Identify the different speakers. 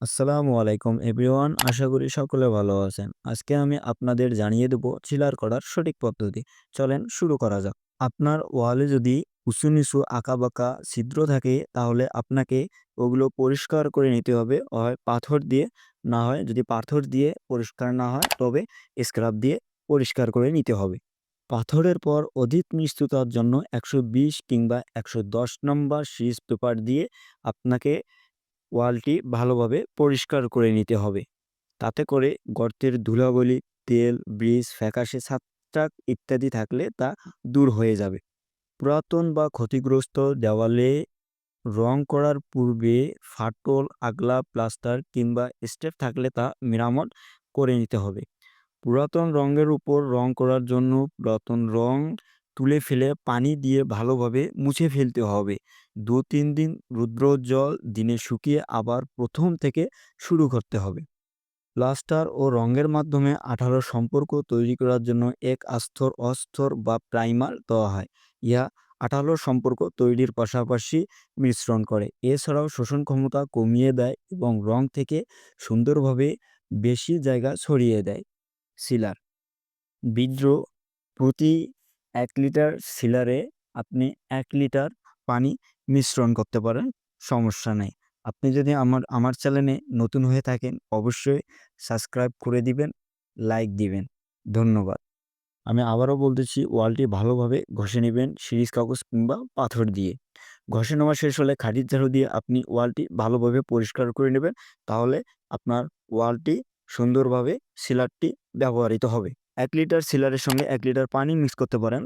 Speaker 1: আসসালামু আলাইকুম এভরিওয়ান, আশা করি সকলে ভালো আছেন। আজকে আমি আপনাদের জানিয়ে দেব চিলার করার সঠিক পদ্ধতি। চলেন শুরু করা যাক। আপনার ওয়ালে যদি উঁচু নিচু আঁকা বাঁকা ছিদ্র থাকে, তাহলে আপনাকে ওগুলো পরিষ্কার করে নিতে হবে। হয় পাথর দিয়ে, না হয় যদি পাথর দিয়ে পরিষ্কার না হয়, তবে স্ক্রাব দিয়ে পরিষ্কার করে নিতে হবে। পাথরের পর অধিক মিষ্টতার জন্য একশো বিশ কিংবা একশো দশ নম্বর সিজ পেপার দিয়ে আপনাকে ওয়ালটি ভালোভাবে পরিষ্কার করে নিতে হবে। তাতে করে গর্তের ধুলাবলি তেল, ব্রিজ, ফ্যাকাশে ছাত্রাক ইত্যাদি থাকলে তা দূর হয়ে যাবে। পুরাতন বা ক্ষতিগ্রস্ত দেওয়ালে রং করার পূর্বে ফাটল, আগলা, প্লাস্টার কিংবা স্টেপ থাকলে তা মেরামত করে নিতে হবে। পুরাতন রঙের উপর রং করার জন্য পুরাতন রং তুলে ফেলে পানি দিয়ে ভালোভাবে মুছে ফেলতে হবে। দু তিন দিন রুদ্রোজ্জ্বল দিনে শুকিয়ে আবার প্রথম থেকে শুরু করতে হবে। প্লাস্টার ও রঙের মাধ্যমে আঠালো সম্পর্ক তৈরি করার জন্য এক আস্তর, অস্তর বা প্রাইমার দেওয়া হয়। ইহা আঠালো সম্পর্ক তৈরির পাশাপাশি মিশ্রণ করে। এছাড়াও শোষণ ক্ষমতা কমিয়ে দেয় এবং রং থেকে সুন্দরভাবে বেশি জায়গা ছড়িয়ে দেয়। সিলার বিদ্রোহ প্রতি এক লিটার সিলারে আপনি এক লিটার পানি মিশ্রণ করতে পারেন, সমস্যা নেই। আপনি যদি আমার আমার চ্যানেলে নতুন হয়ে থাকেন, অবশ্যই সাবস্ক্রাইব করে দিবেন, লাইক দিবেন। ধন্যবাদ। আমি আবারও বলতেছি, ওয়ালটি ভালোভাবে ঘষে নেবেন, সিরিজ কাগজ কিংবা পাথর দিয়ে। ঘষে নেওয়া শেষ হলে খাটির ঝাড়ু দিয়ে আপনি ওয়ালটি ভালোভাবে পরিষ্কার করে নেবেন, তাহলে আপনার ওয়ালটি সুন্দরভাবে সিলারটি ব্যবহৃত হবে। এক লিটার সিলারের সঙ্গে এক লিটার পানি মিক্স করতে পারেন।